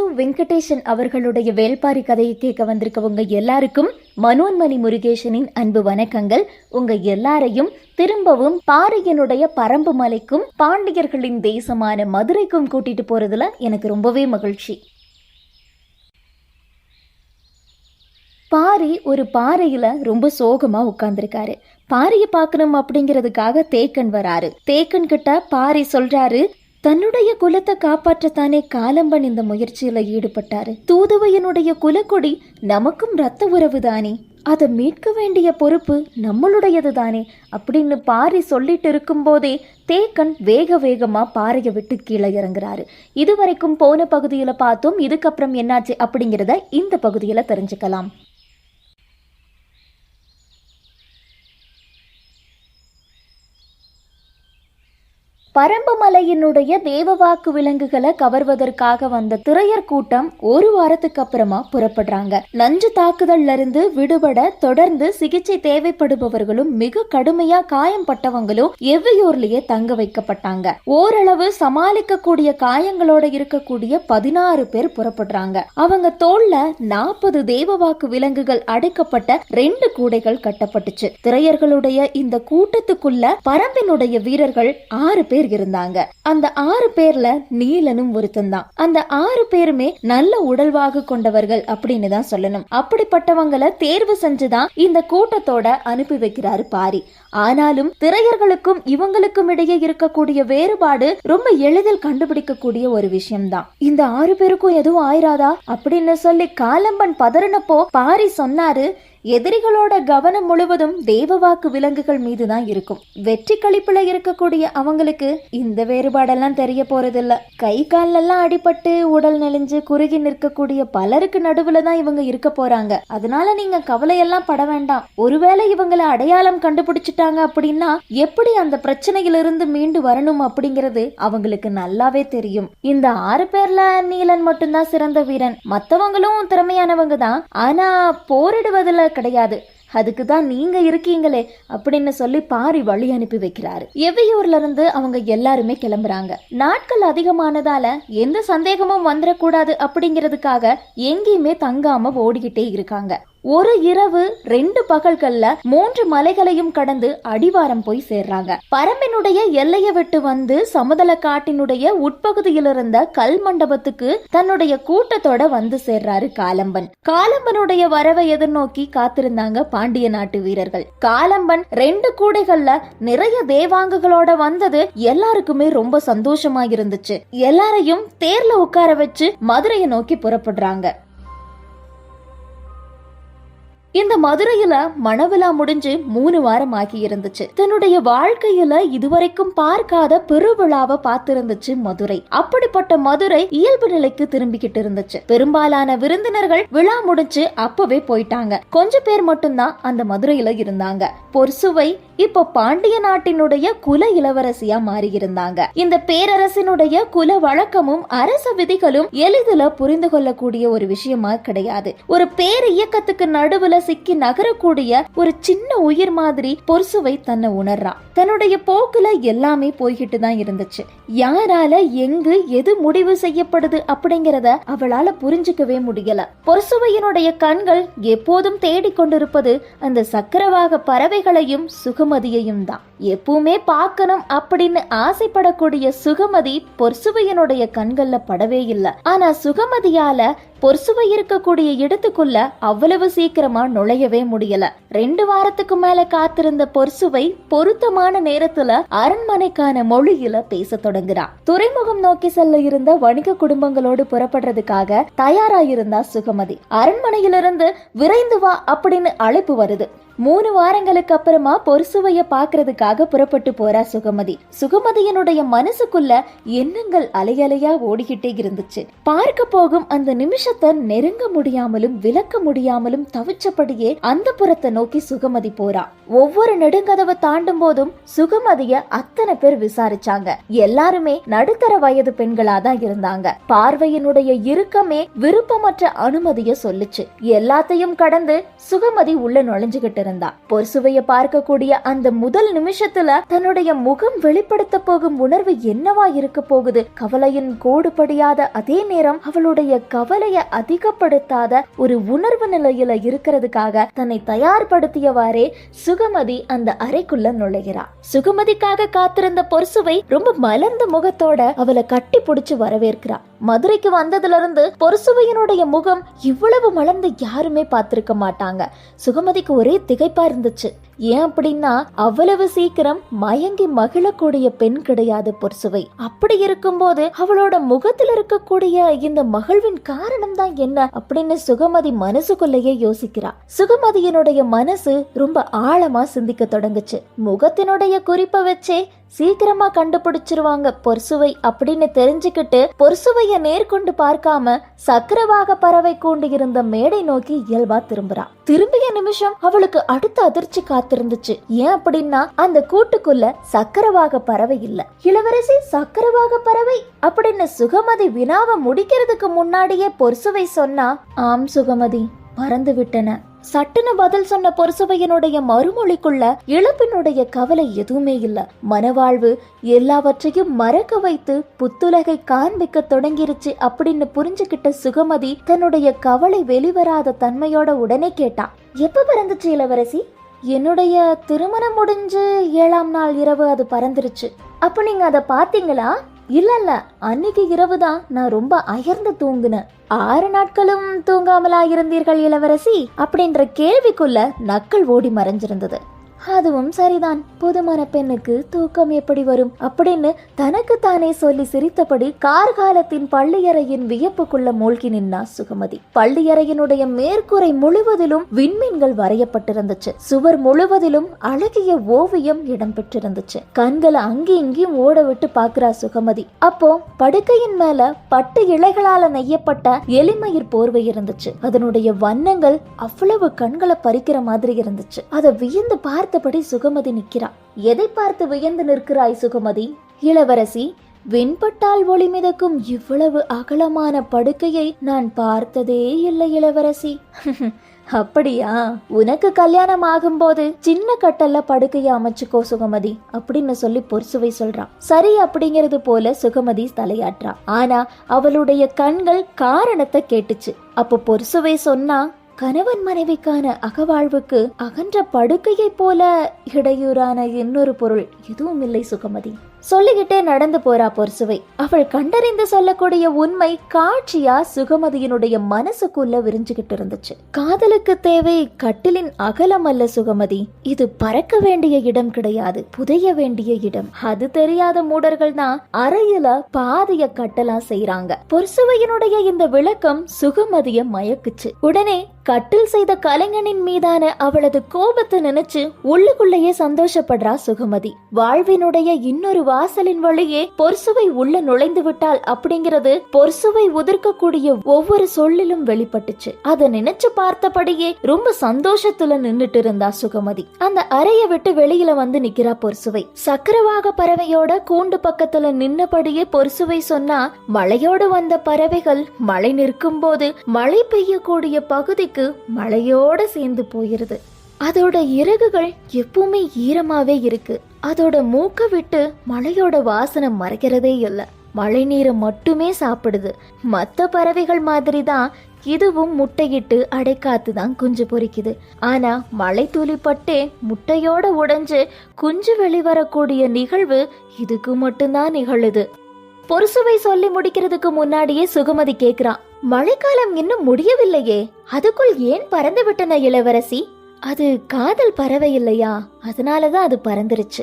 சு வெங்கடேஷன் அவர்களுடைய வேல்பாரி கதையை கேட்க வந்திருக்கவங்க எல்லாருக்கும் மனோன்மணி முருகேசனின் அன்பு வணக்கங்கள். உங்க எல்லாரையும் திரும்பவும் பாரியனுடைய பரம்பு மலைக்கும் பாண்டியர்களின் தேசமான மதுரைக்கும் கூட்டிட்டு போறதுல எனக்கு ரொம்பவே மகிழ்ச்சி. பாரி ஒரு பாறையில ரொம்ப சோகமா உட்கார்ந்துருக்காரு. பாரியை பார்க்கணும் அப்படிங்கிறதுக்காக தேக்கன் வராரு. தேக்கன் கிட்ட பாரி சொல்றாரு தன்னுடைய குலத்தை காப்பாற்றத்தானே காலம்பன் இந்த முயற்சியில ஈடுபட்டாரு? தூதுவையனுடைய குலக்கொடி நமக்கும் ரத்த உறவு தானே அதை மீட்க வேண்டிய பொறுப்பு நம்மளுடையது தானே அப்படின்னு பாரி சொல்லிட்டு இருக்கும்போதே தேக்கன் வேக வேகமா பாறையை விட்டு கீழே இறங்குறாரு. இதுவரைக்கும் போன பகுதியில பார்த்தோம் இதுக்கப்புறம் என்னாச்சு அப்படிங்கிறத இந்த பகுதியில தெரிஞ்சுக்கலாம். பரம்பு மலையினுடைய தேவ தேவவாக்கு விலங்குகளை கவர்வதற்காக வந்த திரையர் கூட்டம் ஒரு வாரத்துக்கு அப்புறமா புறப்படுறாங்க. நஞ்சு தாக்குதல்ல இருந்து விடுபட தொடர்ந்து சிகிச்சை தேவைப்படுபவர்களும் மிக கடுமையா காயம்பட்டவங்களும் எவ்வியூர்லயே தங்க வைக்கப்பட்டாங்க. ஓரளவு சமாளிக்க கூடிய காயங்களோட இருக்கக்கூடிய பதினாறு பேர் புறப்படுறாங்க. அவங்க தோல்ல நாற்பது தேவவாக்கு விலங்குகள் அடைக்கப்பட்ட ரெண்டு கூடைகள் கட்டப்பட்டுச்சு. திரையர்களுடைய இந்த கூட்டத்துக்குள்ள பரம்பினுடைய வீரர்கள் ஆறு பேர் இருந்தாங்க அந்த ஆறு பேர்ல நீலனும் ஒருத்தன் தான் அந்த ஆறு பேருமே நல்ல உடல்வாகு கொண்டவர்கள் அப்படின்னு தான் சொல்லணும். அப்படிப்பட்டவங்களை தேர்வு செஞ்சுதான் இந்த கூட்டத்தோட அனுப்பி வைக்கிறாரு பாரி. ஆனாலும் திரையர்களுக்கும் இவங்களுக்கும் இடையே இருக்கக்கூடிய வேறுபாடு ரொம்ப எளிதில் கண்டுபிடிக்கக்கூடிய ஒரு விஷயம்தான். இந்த ஆறு பேருக்கும் எதுவும் ஆயிராதா? அப்படின்னு சொல்லி காலம்பன் பதறினப்போ பாரி சொன்னாரு எதிரிகளோட கவனம் முழுவதும் தேவவாக்கு விலங்குகள் மீது தான் இருக்கும். வெற்றி கழிப்புல இருக்கக்கூடிய அவங்களுக்கு இந்த வேறுபாடெல்லாம் தெரிய போறதில்ல. கை காலெல்லாம் அடிபட்டு உடல் நெளிஞ்சு குறுகி நிற்கக்கூடிய பலருக்கு நடுவுல தான் இவங்க இருக்க போறாங்க. அதனால நீங்க கவலையெல்லாம் பட வேண்டாம். ஒருவேளை இவங்களை அடையாளம் கண்டுபிடிச்சிட்டாங்க அப்படின்னா எப்படி அந்த பிரச்சனையிலிருந்து மீண்டு வரணும் அப்படிங்கிறது அவங்களுக்கு நல்லாவே தெரியும். இந்த ஆறு பேர்ல நீலன் மட்டும்தான் சிறந்த வீரன். மத்தவங்களும் திறமையானவங்க தான். ஆனா போரிடுவதில் கிடையாது. அதுக்கு தான் நீங்க இருக்கீங்களே அப்படின்னு சொல்லி பாரி வழி அனுப்பி வைக்கிறாரு. எவ்வியூர்ல இருந்து அவங்க எல்லாருமே கிளம்புறாங்க. நாட்கள் அதிகமானதால எந்த சந்தேகமும் வந்துடக்கூடாது அப்படிங்கிறதுக்காக எங்கேயுமே தங்காம ஓடிக்கிட்டே இருக்காங்க. ஒரு இரவு ரெண்டு பகல்கள்ல மூன்று மலைகளையும் கடந்து அடிவாரம் போய் சேர்றாங்க. பரம்பினுடைய எல்லையை விட்டு வந்து சமதள காட்டினுடைய உட்பகுதியில் இருந்த கல் மண்டபத்துக்கு தன்னுடைய கூட்டத்தோட வந்து சேர்றாரு காலம்பன். காலம்பனுடைய வரவை எதிர்நோக்கி காத்திருந்தாங்க பாண்டிய நாட்டு வீரர்கள். காலம்பன் ரெண்டு கூடைகள்ல நிறைய தேவாங்குகளோட வந்தது எல்லாருக்குமே ரொம்ப சந்தோஷமா இருந்துச்சு எல்லாரையும் தேர்ல உட்கார வச்சு மதுரையை நோக்கி புறப்படுறாங்க. இந்த மதுரையில மணவிழா முடிஞ்சு மூணு வாரம் ஆகி இருந்துச்சு தன்னுடைய வாழ்க்கையில இதுவரைக்கும் பார்க்காத பெருவிழாவை பார்த்திருந்துச்சு மதுரை. அப்படிப்பட்ட மதுரை இயல்பு நிலைக்கு திரும்பிக்கிட்டு இருந்துச்சு. பெரும்பாலான விருந்தினர்கள் விழா முடிஞ்சு அப்பவே போயிட்டாங்க. கொஞ்ச பேர் மட்டும்தான் அந்த மதுரையில இருந்தாங்க. பொர்சுவை இப்போ பாண்டிய நாட்டினுடைய குல இளவரசியா மாறி இருந்தாங்க இந்த பேரரசினுடைய குல வழக்கமும் அரச விதிகளும் எளிதில் புரிந்து கொள்ளக்கூடிய ஒரு விஷயமா கிடையாது. ஒரு பேர் இயக்கத்துக்கு நடுவுல சிக்கி நகரக்கூடிய ஒரு சின்ன உயிர் மாதிரி பொர்சுவை தன்னை உணர்றா. தன்னுடைய போக்குல எல்லாமே போய்கிட்டு தான் இருந்துச்சு. யாரால எங்கு எது முடிவு செய்யப்படுது அப்படிங்கறத அவளால புரிஞ்சுக்கவே முடியல. பொர்சுவையினுடைய கண்கள் எப்போதும் தேடிக்கொண்டிருப்பது அந்த சக்கரவாக பறவைகளையும் சுகமதியையும் தான். எப்பவுமே பார்க்கணும் அப்படின்னு ஆசைப்படக்கூடிய சுகமதி பொர்சுவையனுடைய கண்கள்ல படவே இல்லை. ஆனா சுகமதியால பொர்சுவை இருக்கக்கூடிய இடத்துக்குள்ள அவ்வளவு சீக்கிரமா நுழையவே முடியல. ரெண்டு வாரத்துக்கு மேல காத்திருந்த பொர்சுவை பொருத்தமான நேரத்துல அரண்மனைக்கான மொழியில பேச தொடங்குறா துறைமுகம் நோக்கி செல்ல இருந்த வணிக குடும்பங்களோடு புறப்படுறதுக்காக தயாராயிருந்தா சுகமதி. அரண்மனையிலிருந்து விரைந்து வா அப்படின்னு அழைப்பு வருது. மூணு வாரங்களுக்கு அப்புறமா பொறுசுவைய பாக்குறதுக்காக புறப்பட்டு போறா சுகமதி. சுகமதியனுடைய மனசுக்குள்ள எண்ணங்கள் அலையலையா ஓடிக்கிட்டே இருந்துச்சு. பார்க்க போகும் அந்த நிமிஷத்தை நெருங்க முடியாமலும் விளக்க முடியாமலும் தவிச்சபடியே அந்த புறத்தை நோக்கி சுகமதி போறா. ஒவ்வொரு நெடுங்கதவை தாண்டும் போதும் சுகமதிய அத்தனை பேர் விசாரிச்சாங்க. எல்லாருமே நடுத்தர வயது பெண்களா தான் இருந்தாங்க. பார்வையினுடைய இறுக்கமே விருப்பமற்ற அனுமதிய சொல்லுச்சு. எல்லாத்தையும் கடந்து சுகமதி உள்ள நுழைஞ்சுகிட்டு இருந்தா பொர்சுவைய பார்க்கக்கூடிய அந்த முதல் நிமிஷத்துல தன்னுடைய முகம் வெளிப்படுத்த போகும் உணர்வு என்னவா இருக்க போகுது? கவலையின் கோடுபடியாத அதே நேரம் அவளுடைய கவலைய அதிகப்படுத்தாத ஒரு உணர்வு நிலையில இருக்கிறதுக்காக தன்னை தயார்படுத்தியவாறே சுகமதி அந்த அறைக்குள்ள நுழைகிறா. சுகமதிக்காக காத்திருந்த பொர்சுவை ரொம்ப மலர்ந்த முகத்தோட அவளை கட்டி பிடிச்சு வரவேற்கிறா. மதுரைக்கு வந்ததுல இருந்து பொருசுவையனுடைய முகம் இவ்வளவு மலர்ந்து யாருமே பார்த்திருக்க மாட்டாங்க. சுகமதிக்கு ஒரே திகைப்பா இருந்துச்சு. ஏன் அப்படின்னா அவ்வளவு சீக்கிரம் மயங்கி மகிழக்கூடிய பெண் கிடையாது பொர்சுவை அப்படி இருக்கும்போது அவளோட முகத்தில் இருக்கக்கூடிய இந்த மகிழ்வின் காரணம் தான் என்ன அப்படின்னு சுகமதி மனசுக்குள்ளேயே யோசிக்கிறா. சுகமதியினுடைய மனசு ரொம்ப ஆழமா சிந்திக்க தொடங்குச்சு. முகத்தினுடைய குறிப்பை வச்சே சீக்கிரமா கண்டுபிடிச்சிருவாங்க பொர்சுவை அப்படின்னு தெரிஞ்சுக்கிட்டு பொர்சுவைய நேர்கொண்டு பார்க்காம சக்கரவாக பறவை கூண்டு இருந்த மேடை நோக்கி இயல்பா திரும்புறா. திரும்பிய நிமிஷம் அவளுக்கு அடுத்த அதிர்ச்சி காத்திருந்துச்சு. ஏன் அப்படின்னா அந்த கூட்டுக்குள்ள சக்கரவாக பறவை இல்ல. இளவரசி சக்கரவாக பறவை அப்படின்னு சுகமதி வினாவை முடிக்கிறதுக்கு முன்னாடியே பொர்சுவை சொன்னா ஆம் சுகமதி பறந்து விட்டன சட்டுன்னு பதில் சொன்ன பொருசுவையனுடைய மறுமொழிக்குள்ள இழப்பினுடைய கவலை எதுவுமே இல்ல. மனவாழ்வு எல்லாவற்றையும் மறக்க வைத்து புத்துலகை காண்பிக்க தொடங்கிருச்சு அப்படின்னு புரிஞ்சுக்கிட்ட சுகமதி தன்னுடைய கவலை வெளிவராத தன்மையோட உடனே கேட்டா எப்ப பறந்துச்சு இளவரசி? என்னுடைய திருமணம் முடிஞ்சு ஏழாம் நாள் இரவு அது பறந்துருச்சு. அப்ப நீங்க அதை பாத்தீங்களா இல்லை இல்லை அன்னைக்கு இரவு தான் நான் ரொம்ப அயர்ந்து தூங்குனேன். ஆறு நாட்களும் தூங்காமலா இருந்தீர்கள் இளவரசி? அப்படின்ற கேள்விக்குள்ள நக்கள் ஓடி மறைஞ்சிருந்தது. அதுவும் சரிதான். புதுமண பெண்ணுக்கு தூக்கம் எப்படி வரும்? அப்படின்னு தனக்கு தானே சொல்லி சிரித்தபடி கார்காலத்தின் பள்ளியறையின் வியப்புக்குள்ள மூழ்கி நின்னா சுகமதி. பள்ளியறையினுடைய மேற்கூரை முழுவதிலும் விண்மீன்கள் வரையப்பட்டிருந்துச்சு. சுவர் முழுவதிலும் அழகிய ஓவியம் இடம்பெற்றிருந்துச்சு. கண்களை அங்கே இங்கேயும் ஓட விட்டு பாக்குறா சுகமதி. அப்போ படுக்கையின் மேல பட்டு இலைகளால நெய்யப்பட்ட எலிமயிர் போர்வை இருந்துச்சு. அதனுடைய வண்ணங்கள் அவ்வளவு கண்களை பறிக்கிற மாதிரி இருந்துச்சு. அதை வியந்து பார்த்து பார்த்தபடி சுகமதி நிக்கிறா எதை பார்த்து வியந்து நிற்கிறாய் சுகமதி? இளவரசி வெண்பட்டால் ஒளி மிதக்கும் இவ்வளவு அகலமான படுக்கையை நான் பார்த்ததே இல்லை இளவரசி. அப்படியா? உனக்கு கல்யாணம் ஆகும்போது சின்ன கட்டல்ல படுக்கைய அமைச்சுக்கோ சுகமதி அப்படின்னு சொல்லி பொர்சுவை சொல்றான். சரி அப்படிங்கிறது போல சுகமதி தலையாற்றா ஆனா அவளுடைய கண்கள் காரணத்தை கேட்டுச்சு. அப்போ பொர்சுவை சொன்னா கணவன் மனைவிக்கான அகவாழ்வுக்கு அகன்ற படுக்கையைப் போல இடையூறான இன்னொரு பொருள் எதுவும் இல்லை சுகமதி. சொல்லிக்கிட்டே நடந்து போறா பொர்சுவை அவள் கண்டறிந்து சொல்லக்கூடிய உண்மை காட்சியா சுகமதியினுடைய மனசுக்குள்ள விரிஞ்சுகிட்டு இருந்துச்சு காதலுக்கு தேவை கட்டிலின் அகலம் அல்ல சுகமதி. இது பறக்க வேண்டிய இடம் கிடையாது புதைய வேண்டிய இடம். அது தெரியாத மூடர்கள் தான் அறையில பாதைய கட்டலாம் செய்யறாங்க பொர்சுவையினுடைய இந்த விளக்கம் சுகமதிய மயக்குச்சு. உடனே கட்டில் செய்த கலைஞனின் மீதான அவளது கோபத்தை நினைச்சு உள்ளுக்குள்ளேயே சந்தோஷப்படுறா சுகமதி. வாழ்வினுடைய இன்னொரு வாசலின் வழியே பொர்சுவை உள்ள நுழைந்து விட்டாள் அப்படிங்கிறது பொறுசுவை உதிர்க்கக்கூடிய ஒவ்வொரு சொல்லிலும் வெளிப்பட்டுச்சு. அதை நினைச்சு பார்த்தபடியே ரொம்ப சந்தோஷத்துல நின்னுட்டு இருந்தா சுகமதி. அந்த அறைய விட்டு வெளியில வந்து நிக்கிறா பொறுசுவை. சக்கரவாக பறவையோட கூண்டு பக்கத்துல நின்னபடியே பொறுசுவை சொன்னா மழையோடு வந்த பறவைகள் மழை நிற்கும் போது மழை பெய்யக்கூடிய பகுதிக்கு மழையோட சேர்ந்து போயிருது. அதோட இறகுகள் எப்பவுமே ஈரமாவே இருக்கு. அதோட மூக்க விட்டு மழையோட வாசனை மறைக்கிறதே இல்லை. மழை நீரை மட்டுமே சாப்பிடுது. மற்ற பறவைகள் மாதிரி தான் இதுவும் முட்டையிட்டு அடைக்காத்து தான் குஞ்சு பொறிக்குது. ஆனா மழை துளிப்பட்டே முட்டையோட உடைஞ்சு குஞ்சு வெளிவரக்கூடிய நிகழ்வு இதுக்கு மட்டும்தான் நிகழுது. பொறுசுவை சொல்லி முடிக்கிறதுக்கு முன்னாடியே சுகமதி கேக்குறான் மழைக்காலம் இன்னும் முடியவில்லையே. அதுக்குள் ஏன் பறந்து விட்டன இளவரசி? அது காதல் பறவை இல்லையா? அதனாலதான் அது பறந்துருச்சு.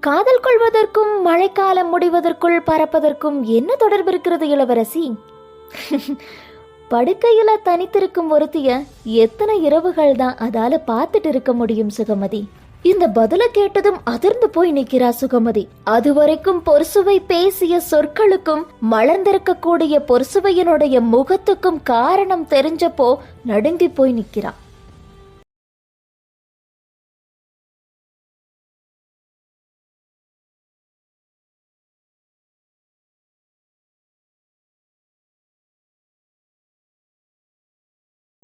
காதல் கொள்வதற்கும் மழைக்காலம் முடிவதற்குள் பறப்பதற்கும் என்ன தொடர்பு இருக்கிறது இளவரசி? படுக்கையில தனித்திருக்கும் ஒருத்திய எத்தனை இரவுகள் தான் அதால பார்த்துட்டு இருக்க முடியும் சுகமதி. இந்த பதில கேட்டதும் அதிர்ந்து போய் நிற்கிறா சுகமதி. அதுவரைக்கும் பொறுசுவை பேசிய சொற்களுக்கும் மலர்ந்திருக்கக்கூடிய பொறுசுவையினுடைய முகத்துக்கும் காரணம் தெரிஞ்சப்போ நடுங்கி போய் நிற்கிறான்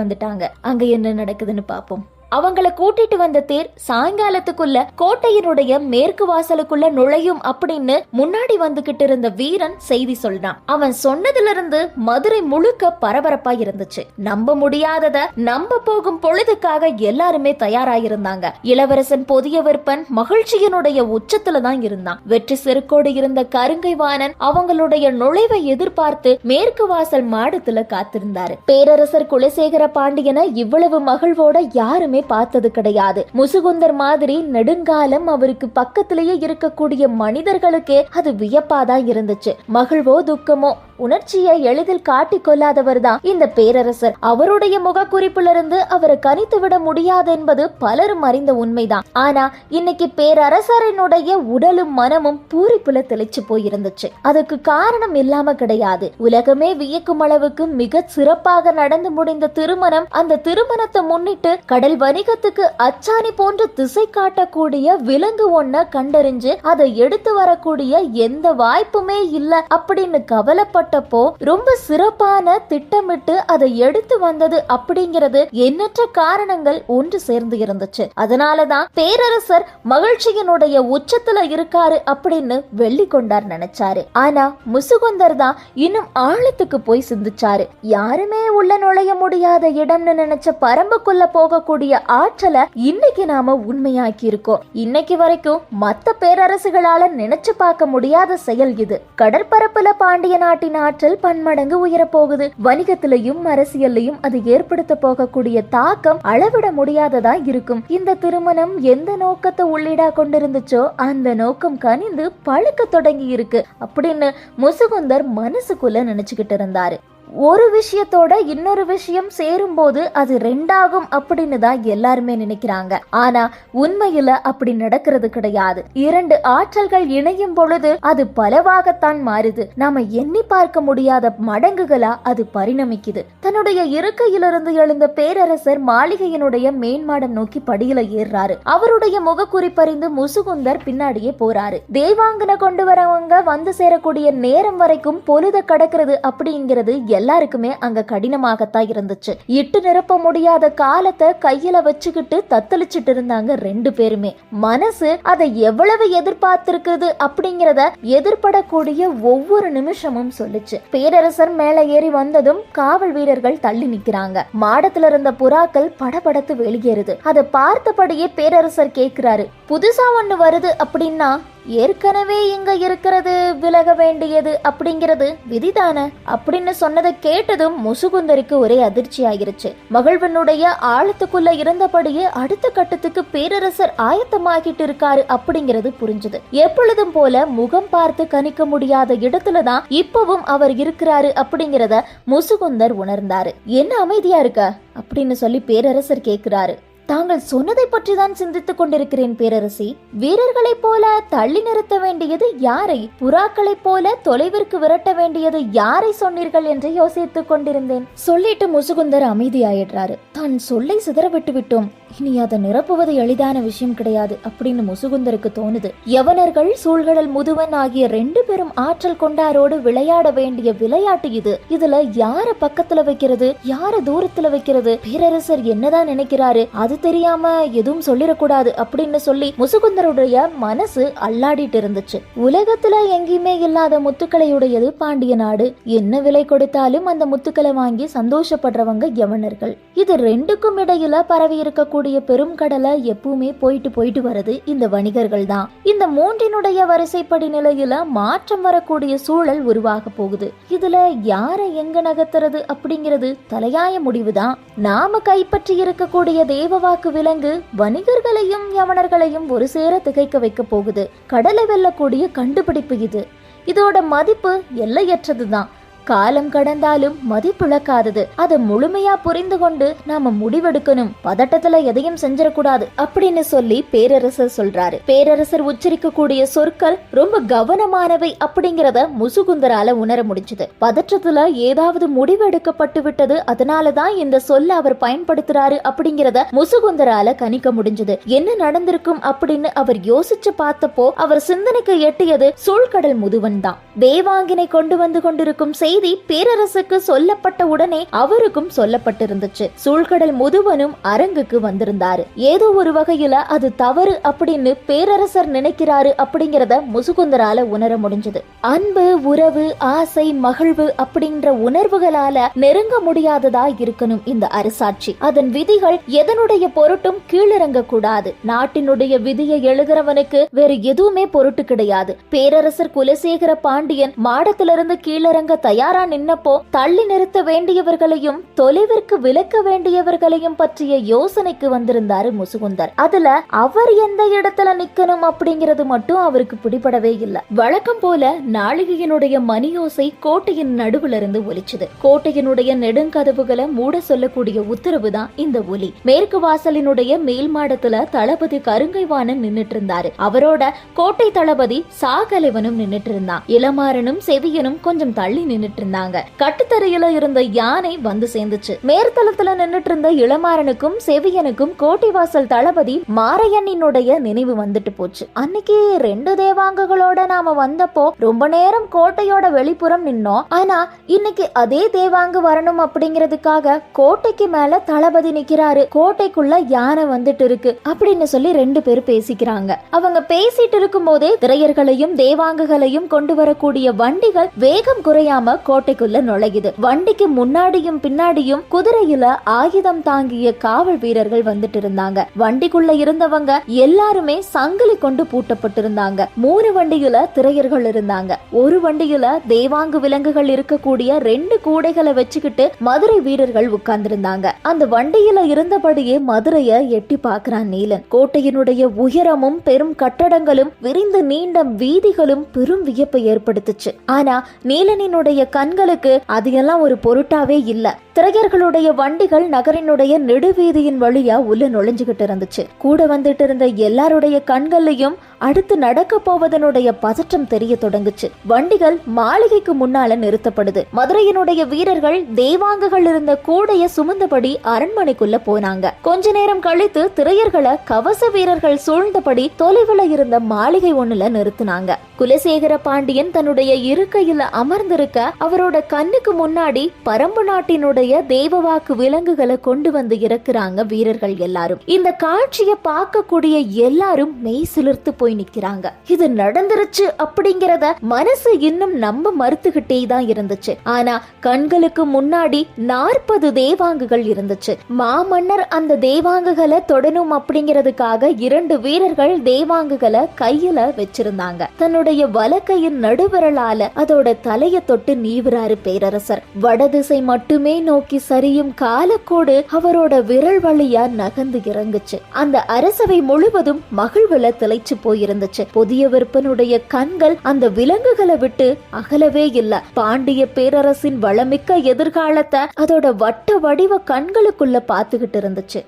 வந்துட்டாங்க. அங்க என்ன நடக்குதுன்னு பார்ப்போம் அவங்கள கூட்டிட்டு வந்த தேர் சாயங்காலத்துக்குள்ள கோட்டையினுடைய மேற்கு வாசலுக்குள்ள நுழையும் அப்படின்னு முன்னாடி வந்துகிட்டு இருந்த வீரன் செய்தி சொல்றான். அவன் சொன்னதுல இருந்து மதுரை முழுக்க பரபரப்பா இருந்துச்சு. நம்ப முடியாதத நம்ப போகும் பொழுதுக்காக எல்லாருமே தயாராயிருந்தாங்க. இளவரசன் புதிய விற்பன் மகிழ்ச்சியினுடைய உச்சத்துல தான் இருந்தான். வெற்றி செருக்கோடு இருந்த கருங்கை வாணன் அவங்களுடைய நுழைவை எதிர்பார்த்து மேற்கு வாசல் மாடத்துல காத்திருந்தாரு. பேரரசர் குலசேகர பாண்டியனை இவ்வளவு மகிழ்வோட யாருமே பார்த்தது கிடையாது. முசுகுந்தர் மாதிரி நெடுங்காலம் அவருக்கு பக்கத்திலேயே இருக்கக்கூடிய மனிதர்களுக்கே அது வியப்பாதான் இருந்துச்சு. மகிழ்வோ துக்கமோ? உணர்ச்சியை எளிதில் காட்டிக் கொள்ளாதவர் தான் இந்த பேரரசர். அவருடைய முகக்குறிப்பிலிருந்து அவரை கணித்து விட முடியாது என்பது பலரும் அறிந்த உண்மைதான். ஆனா இன்னைக்கு பேரரசரினுடைய உடலும் மனமும் பூரிப்புல தெளிச்சு போயிருந்துச்சு. அதுக்கு காரணம் இல்லாம கிடையாது. உலகமே வியக்கும் அளவுக்கு மிக சிறப்பாக நடந்து முடிந்த திருமணம் அந்த திருமணத்தை முன்னிட்டு கடல் வணிகத்துக்கு அச்சாணி போன்ற திசை காட்டக்கூடிய விலங்கு ஒன்ன கண்டறிஞ்சு அதை எடுத்து வரக்கூடிய எந்த வாய்ப்புமே இல்ல அப்படின்னு கவலைப்பட்டு போட்டப்போ ரொம்ப சிறப்பான திட்டமிட்டு அதை எடுத்து வந்தது அப்படிங்கிறது எண்ணற்ற காரணங்கள் ஒன்று சேர்ந்து இருந்துச்சு. அதனாலதான் பேரரசர் மகிழ்ச்சியினுடைய உச்சத்துல இருக்காரு அப்படின்னு வெள்ளி கொண்டார் நினைச்சாரு. ஆனா முசுகுந்தர் தான் இன்னும் ஆழத்துக்கு போய் சிந்திச்சாரு. யாருமே உள்ள நுழைய முடியாத இடம்னு நினைச்ச பரம்புக்குள்ள போகக்கூடிய ஆற்றலை இன்னைக்கு நாம உண்மையாக்கி இருக்கோம் இன்னைக்கு வரைக்கும் மத்த பேரரசுகளால நினைச்சு பார்க்க முடியாத செயல் இது. கடற்பரப்புல பாண்டிய நாட்டின் ஆற்றல் பன்மடங்கு உயரப்போகுது. வணிகத்திலையும் அரசியல்லையும் அது ஏற்படுத்த போகக்கூடிய தாக்கம் அளவிட முடியாததா இருக்கும். இந்த திருமணம் எந்த நோக்கத்தை உள்ளீடா கொண்டிருந்துச்சோ அந்த நோக்கம் கனிந்து பழுக்க தொடங்கி இருக்கு அப்படின்னு முசுகுந்தர் மனசுக்குள்ள நினைச்சுக்கிட்டு இருந்தாரு. ஒரு விஷயத்தோட இன்னொரு விஷயம் சேரும்போது அது ரெண்டாகும் அப்படின்னு தான் எல்லாருமே நினைக்கிறாங்க. ஆனா உண்மையில அப்படி நடக்கிறது கிடையாது. இரண்டு ஆற்றல்கள் இணையும் பொழுது அது பலவாகத்தான் மாறுது. நாம எண்ணி பார்க்க முடியாத மடங்குகளா அது பரிணமிக்குது. தன்னுடைய இருக்கையிலிருந்து எழுந்த பேரரசர் மாளிகையினுடைய மேன்மாடம் நோக்கி படியில ஏறுறாரு. அவருடைய முகக்குறிப்பறிந்து முசுகுந்தர் பின்னாடியே போறாரு. தேவாங்கனை கொண்டு வரவங்க வந்து சேரக்கூடிய நேரம் வரைக்கும் பொழுத கடக்கிறது அப்படிங்கிறது எல்லாருக்குமே அங்க கடினமாகத்தான் இருந்துச்சு. இட்டு நிரப்ப முடியாத காலத்தை கையில வச்சுக்கிட்டு தத்தளிச்சிட்டு இருந்தாங்க ரெண்டு பேருமே. மனசு அதை எவ்வளவு எதிர்பார்த்திருக்குது அப்படிங்கறத எதிர்படக்கூடிய ஒவ்வொரு நிமிஷமும் சொல்லுச்சு. பேரரசர் மேல ஏறி வந்ததும் காவல் வீரர்கள் தள்ளி நிக்கிறாங்க. மாடத்துல இருந்த புறாக்கள் படபடத்து வெளியேறுது. அதை பார்த்தபடியே பேரரசர் கேக்குறாரு புதுசா ஒண்ணு வருது அப்படின்னா ஏற்கனவே இங்க இருக்கிறது விலக வேண்டியது அப்படிங்கிறது விதிதானே. அப்படின்னு சொன்னதை கேட்டதும் முசுகுந்தருக்கு ஒரே அதிர்ச்சி ஆகிருச்சு மகிழ்வனுடைய ஆழத்துக்குள்ள இருந்தபடியே அடுத்த கட்டத்துக்கு பேரரசர் ஆயத்தமாகிட்டு இருக்காரு அப்படிங்கிறது புரிஞ்சுது. எப்பொழுதும் போல முகம் பார்த்து கணிக்க முடியாத இடத்துல தான் இப்பவும் அவர் இருக்கிறாரு அப்படிங்கிறத முசுகுந்தர் உணர்ந்தாரு. என்ன அமைதியா இருக்க? அப்படின்னு சொல்லி பேரரசர் கேக்குறாரு. தாங்கள் சொன்னதை பற்றி தான் சிந்தித்துக் கொண்டிருக்கிறேன் பேரரசி. வீரர்களைப் போல தள்ளி நிறுத்த வேண்டியது யாரை? புறாக்களைப் போல தொலைவிற்கு விரட்ட வேண்டியது யாரை சொன்னீர்கள் என்று யோசித்துக் கொண்டிருந்தேன். சொல்லிட்டு முசுகுந்தர் அமைதியாயிடுறாரு தான் சொல்லை சிதற விட்டு விட்டோம். இனி அதை நிரப்புவது எளிதான விஷயம் கிடையாது அப்படின்னு முசுகுந்தருக்கு தோணுது. யவனர்கள் சூழ்கடல் முதுவன் ஆகிய ரெண்டு பேரும் ஆற்றல் கொண்டாரோடு விளையாட வேண்டிய விளையாட்டு இது. இதுல யார பக்கத்துல வைக்கிறது? யார தூரத்துல வைக்கிறது? பேரரசர் என்னதான் நினைக்கிறாரு? அது தெரியாம எதுவும் சொல்லிடக்கூடாது அப்படின்னு சொல்லி முசுகுந்தருடைய மனசு அல்லாடிட்டு இருந்துச்சு. உலகத்துல எங்கேயுமே இல்லாத முத்துக்களையுடையது பாண்டிய நாடு. என்ன விலை கொடுத்தாலும் அந்த முத்துக்களை வாங்கி சந்தோஷப்படுறவங்க யவனர்கள். இது ரெண்டுக்கும் இடையில பரவி இருக்கக்கூடிய பெரும் கடலை எப்பவுமே போயிட்டு போயிட்டு வர்றது இந்த வணிகர்கள் தான். இந்த மூன்றினுடைய வரிசைப்படி நிலையில மாற்றம் வரக்கூடிய சூழல் உருவாக போகுது. இதுல யாரை எங்க நகர்த்துறது அப்படிங்கிறது தலையாய முடிவுதான். நாம கைப்பற்றி இருக்கக்கூடிய செல்வாக்கு விலங்கு வணிகர்களையும் யவனர்களையும் ஒரு சேர திகைக்க வைக்க போகுது. கடலை வெல்லக்கூடிய கண்டுபிடிப்பு இது. இதோட மதிப்பு எல்லையற்றதுதான். காலம் கடந்தாலும் மதிப்பிழக்காதது. அதை முழுமையா புரிந்து கொண்டு நாம முடிவெடுக்கணும். பதட்டத்துல எதையும் செஞ்சிடக்கூடாது அப்படின்னு சொல்லி பேரரசர் சொல்றாரு. பேரரசர் உச்சரிக்கக்கூடிய சொற்கள் ரொம்ப கவனமானவை அப்படிங்கறத முசுகுந்தரால உணர முடிஞ்சது. பதற்றத்துல ஏதாவது முடிவு எடுக்கப்பட்டு விட்டது அதனாலதான் இந்த சொல்ல அவர் பயன்படுத்துறாரு அப்படிங்கறத முசுகுந்தரால கணிக்க முடிஞ்சது. என்ன நடந்திருக்கும் அப்படின்னு அவர் யோசிச்சு பார்த்தப்போ அவர் சிந்தனைக்கு எட்டியது சூழ்கடல் முதுவன் தான். தேவாங்கினை கொண்டு வந்து கொண்டிருக்கும் செய்தி பேரரசுக்கு சொல்லப்பட்ட உடனே அவருக்கும் சொல்லப்பட்டிருந்துச்சு. சூழ்கடல் முதுவனும் அரங்குக்கு வந்திருந்தாரு. ஏதோ ஒரு வகையில அது தவறு அப்படின்னு பேரரசர் நினைக்கிறாரு அப்படிங்கறத முசுகுந்தரால உணர முடிஞ்சது. அன்பு உறவு ஆசை மகிழ்வு அப்படின்ற உணர்வுகளால நெருங்க முடியாததா இருக்கணும் இந்த அரசாட்சி. அதன் விதிகள் எதனுடைய பொருட்டும் கீழிறங்க கூடாது நாட்டினுடைய விதியை எழுதுறவனுக்கு வேறு எதுவுமே பொருட்டு கிடையாது. பேரரசர் குலசேகர பாண்டியன் மாடத்திலிருந்து கீழிறங்க தயார் நின்னப்போ தள்ளி நிறுத்த வேண்டியவர்களையும் தொலைவிற்கு விலக்க வேண்டியவர்களையும் பற்றிய யோசனைக்கு வந்திருந்தாரு முசுகுந்தர். அதுல அவர் எந்த இடத்துல நிக்கணும் அப்படிங்கிறது மட்டும் அவருக்கு பிடிபடவே இல்ல. வழக்கம் போல நாளிகையினுடைய மணியோசை கோட்டையின் நடுவுல இருந்து ஒலிச்சுது. கோட்டையினுடைய நெடுங்கதவுகளை மூட சொல்லக்கூடிய உத்தரவு தான் இந்த ஒலி. மேற்கு வாசலினுடைய மேல் மாடத்துல தளபதி கருங்கைவாணன் நின்னுட்டு இருந்தாரு அவரோட கோட்டை தளபதி சாகலைவனும் நின்னுட்டு இருந்தான் இளமாறனும் செவியனும் கொஞ்சம் தள்ளி நின்னுட்டு இருந்தாங்க கட்டுத்தரையில இருந்த யானை வந்து சேர்ந்துச்சு. மேற்தளத்துல நின்னுட்டு இருந்த இளமாறனுக்கும் செவியனுக்கும் கோட்டைவாசல் தளபதி மாரையனினுடைய நினைவு வந்துட்டு போச்சு. அன்னைக்கு ரெண்டு தேவாங்கங்களோட நாம வந்தப்போ ரொம்ப நேரம் கோட்டையோட வெளிப்புறம் நின்னோம். ஆனா இன்னைக்கு அதே தேவாங்கு வரணும் அப்படிங்கிறதுக்காக கோட்டைக்கு மேல தளபதி நிக்கிறாரு. கோட்டைக்குள்ள யானை வந்துட்டு இருக்கு அப்படின்னு சொல்லி ரெண்டு பேரும் பேசிக்கிறாங்க. அவங்க பேசிட்டு இருக்கும் போதே திரையர்களையும் தேவாங்குகளையும் கொண்டு வரக்கூடிய வண்டிகள் வேகம் குறையாம கோட்டைக்குள்ள நுழையுது. வண்டிக்கு முன்னாடியும் பின்னாடியும் குதிரையில ஆயுதம் தாங்கிய காவல் வீரர்கள் வந்துட்டு இருந்தாங்க. வண்டிக்குள்ள இருந்தவங்க எல்லாருமே சங்கிலி கொண்டு பூட்டப்பட்டிருந்தாங்க. மூணு வண்டியில திரையர்கள் இருந்தாங்க. ஒரு வண்டியில தேவாங்கு விலங்குகள் இருக்கக்கூடிய ரெண்டு கூடைகளை வச்சுக்கிட்டு மதுரை வீரர்கள் உட்கார்ந்திருந்தாங்க. அந்த வண்டியில இருந்தபடியே மதுரைய எட்டி பார்க்கிறான் நீலன். கோட்டையினுடைய உயரமும் பெரும் கட்டடங்களும் விரிந்து நீண்ட வீதிகளும் பெரும் வியப்பை ஏற்படுத்துச்சு. ஆனா நீலனினுடைய கண்களுக்கு அது எல்லாம் ஒரு பொருட்டாவே இல்ல. திரையர்களுடைய வண்டிகள் நகரினுடைய நெடுவீதியின் வழியா உள்ள நுழைஞ்சுகிட்டு இருந்துச்சு. கூட வந்துட்டு இருந்த எல்லாருடைய கண்கள்லையும் அடுத்து நடக்க போவதனுடைய பதற்றம் தெரிய தொடங்குச்சு. வண்டிகள் மாளிகைக்கு முன்னால நிறுத்தப்படுது. மதுரையினுடைய வீரர்கள் தேவாங்குகள் இருந்த கூடைய சுமந்தபடி அரண்மனைக்குள்ள போனாங்க. கொஞ்ச நேரம் கழித்து திரையர்களை கவச வீரர்கள் சூழ்ந்தபடி தொலைவுல இருந்த மாளிகை ஒண்ணுல நிறுத்தினாங்க. குலசேகர பாண்டியன் தன்னுடைய இருக்கையில அமர்ந்திருக்க அவரோட கண்ணுக்கு முன்னாடி பரம்பு நாட்டினுடைய தேவவாக்கு விலங்குகளை கொண்டு வந்து இறக்குறாங்க வீரர்கள் எல்லாரும். இந்த காட்சியை பார்க்கக்கூடிய எல்லாரும் மெய் சிலிர்த்து போய் போய் நிக்கிறாங்க. இது நடந்துருச்சு அப்படிங்கறத மனசு இன்னும் நம்ப மறுத்துக்கிட்டே தான் இருந்துச்சு. ஆனா கண்களுக்கு முன்னாடி நாற்பது தேவாங்குகள் இருந்துச்சு. மாமன்னர் அந்த தேவாங்குகளை தொடணும் அப்படிங்கிறதுக்காக இரண்டு வீரர்கள் தேவாங்குகளை கையில வச்சிருந்தாங்க. தன்னுடைய வலக்கையின் நடுவிரலால அதோட தலைய தொட்டு நீவுறாரு பேரரசர். வடதிசை மட்டுமே நோக்கி சரியும் காலக்கோடு அவரோட விரல் வழியா நகர்ந்து இறங்குச்சு. அந்த அரசவை முழுவதும் மகிழ்வுல திளைச்சு போய் போயிருந்துச்சு புதிய விற்பனுடைய கண்கள் அந்த விலங்குகளை விட்டு அகலவே இல்ல. பாண்டிய பேரரசின் வளமிக்க எதிர்காலத்தை அதோட வட்ட வடிவ கண்களுக்குள்ள பார்த்துக்கிட்டு இருந்துச்சு.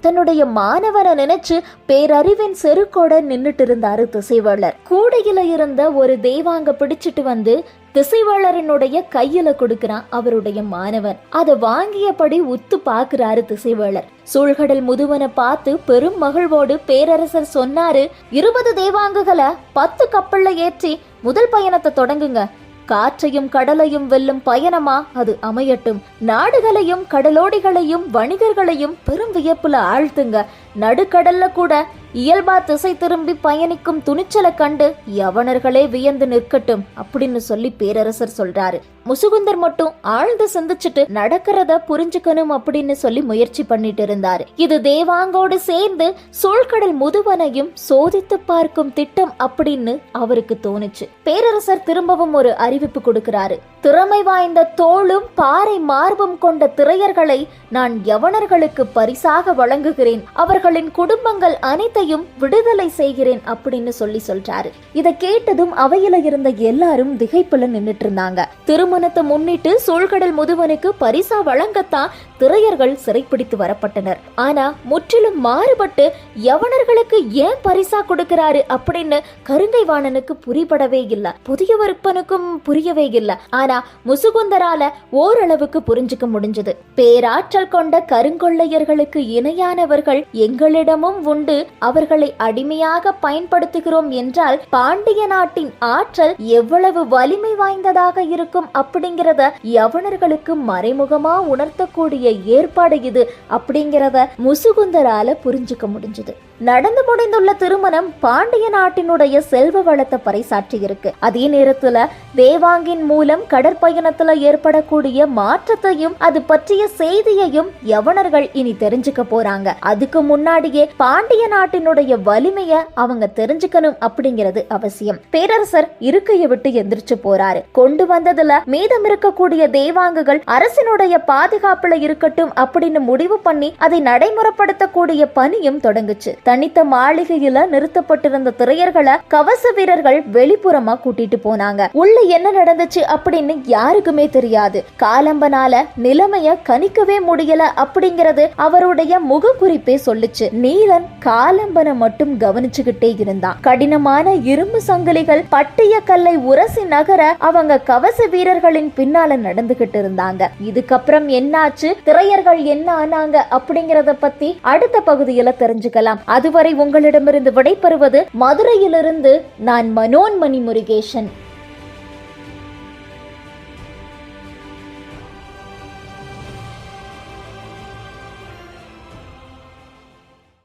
தன்னுடைய மாணவனை நினைச்சு பேரறிவின் செருக்கோட நின்னுட்டு இருந்தாரு திசைவேளர் கூடையில இருந்த ஒரு தெய்வாங்க பிடிச்சிட்டு வந்து திசைவாளரனுடைய கையில கொடுக்கிறான் அவருடைய மாணவன். அதை வாங்கியபடி உத்து பாக்குறாரு திசைவேளர். சூழ்கடல் முதுவனை பார்த்து பெரும் மகிழ்வோடு பேரரசர் சொன்னாரு இருபது தேவாங்குகளை பத்து கப்பல்ல ஏற்றி முதல் பயணத்தை தொடங்குங்க. காற்றையும் கடலையும் வெல்லும் பயணமா? அது அமையட்டும். நாடுகளையும் கடலோடிகளையும் வணிகர்களையும் பெரும் வியப்புல ஆழ்த்துங்க. நடுக்கடல்ல கூட இயல்பா திசை திரும்பி பயணிக்கும் துணிச்சலை கண்டு யவனர்களே வியந்து நிற்கட்டும் அப்படின்னு சொல்லி பேரரசர் சொல்றாரு. முசுகுந்தர் மட்டும் ஆழ்ந்து சிந்திச்சுட்டு நடக்கிறத புரிஞ்சுக்கணும் அப்படின்னு சொல்லி முயற்சி பண்ணிட்டு இருந்தாரு. இது தேவாங்கோடு சேர்ந்து சோழ்கடல் முதுவனையும் சோதித்து பார்க்கும் திட்டம் அப்படின்னு அவருக்கு தோணுச்சு. பேரரசர் திரும்பவும் ஒரு அறிவிப்பு கொடுக்கிறாரு. திறமை வாய்ந்த தோளும் பாறை மார்பும் கொண்ட திரையர்களை நான் யவனர்களுக்கு பரிசாக வழங்குகிறேன். அவர்கள் அவர்களின் குடும்பங்கள் அனைத்தையும் விடுதலை செய்கிறேன் அப்படின்னு சொல்லி சொல்றாரு. இதை கேட்டதும் அவையில இருந்த எல்லாரும் திகைப்புல நின்னுட்டு இருந்தாங்க. திருமணத்தை முன்னிட்டு சூழ்கடல் முதுவனுக்கு பரிசா வழங்கத்தான் திரையர்கள் சிறைப்பிடித்து வரப்பட்டனர். ஆனா முற்றிலும் மாறுபட்டு யவனர்களுக்கு ஏன் பரிசா கொடுக்கிறாரு அப்படின்னு கருங்கை வாணனுக்கு புரிபடவே இல்ல. புதிய விற்பனுக்கும் புரியவே இல்ல. ஆனா முசுகுந்தரால ஓரளவுக்கு புரிஞ்சுக்க முடிஞ்சது. பேராற்றல் கொண்ட கருங்கொள்ளையர்களுக்கு இணையானவர்கள் எங்க எங்களிடமும் உண்டு. அவர்களை அடிமையாக பயன்படுத்துகிறோம் என்றால் பாண்டிய நாட்டின் ஆற்றல் எவ்வளவு வலிமை வாய்ந்ததாக இருக்கும் அப்படிங்கிறத யவனர்களுக்கு மறைமுகமா உணர்த்தக்கூடிய ஏற்பாடு இது அப்படிங்கிறத முசுகுந்தரால புரிஞ்சுக்க முடிஞ்சது. நடந்து முடிந்துள்ள திருமணம் பாண்டிய நாட்டினுடைய செல்வ வளத்தை பறைசாற்றி இருக்கு. அதே நேரத்துல தேவாங்கின் மூலம் கடற்பயணத்துல ஏற்படக்கூடிய மாற்றத்தையும் அது பற்றிய செய்தியையும் யவனர்கள் இனி தெரிஞ்சுக்க போறாங்க. அதுக்கு முன்னாடியே பாண்டிய நாட்டினுடைய வலிமைய அவங்க தெரிஞ்சுக்கணும் அப்படிங்கிறது அவசியம். பேரரசர் இருக்கையை விட்டு எந்திரிச்சு போறாரு. கொண்டு வந்ததுல மீதம் இருக்கக்கூடிய தேவாங்குகள் அரசினுடைய பாதுகாப்புல இருக்கட்டும் அப்படின்னு முடிவு பண்ணி அதை நடைமுறைப்படுத்தக்கூடிய பணியும் தொடங்குச்சு. தனித்த மாளிகையில நிறுத்தப்பட்டிருந்த திரையர்களை கவச வீரர்கள் வெளிப்புறமா கூட்டிட்டு போனாங்க. உள்ள என்ன நடந்துச்சு அப்படின்னு யாருக்குமே தெரியாது. காலம்பனால நிலைமைய கணிக்கவே முடியல அப்படிங்கறது அவருடைய முகக்குறிப்பே சொல்லுச்சு. நீலன் காலம்பனை மட்டும் கவனிச்சுக்கிட்டே இருந்தான். கடினமான இரும்பு சங்கிலிகள் பட்டிய கல்லை உரசி நகர அவங்க கவச வீரர்களின் பின்னால நடந்துகிட்டு இருந்தாங்க. இதுக்கப்புறம் என்னாச்சு? திரையர்கள் என்ன ஆனாங்க அப்படிங்கறத பத்தி அடுத்த பகுதியில தெரிஞ்சுக்கலாம். அதுவரை உங்களிடமிருந்து விடைபெறுவது மதுரையிலிருந்து நான் மனோன்மணி முருகேசன்.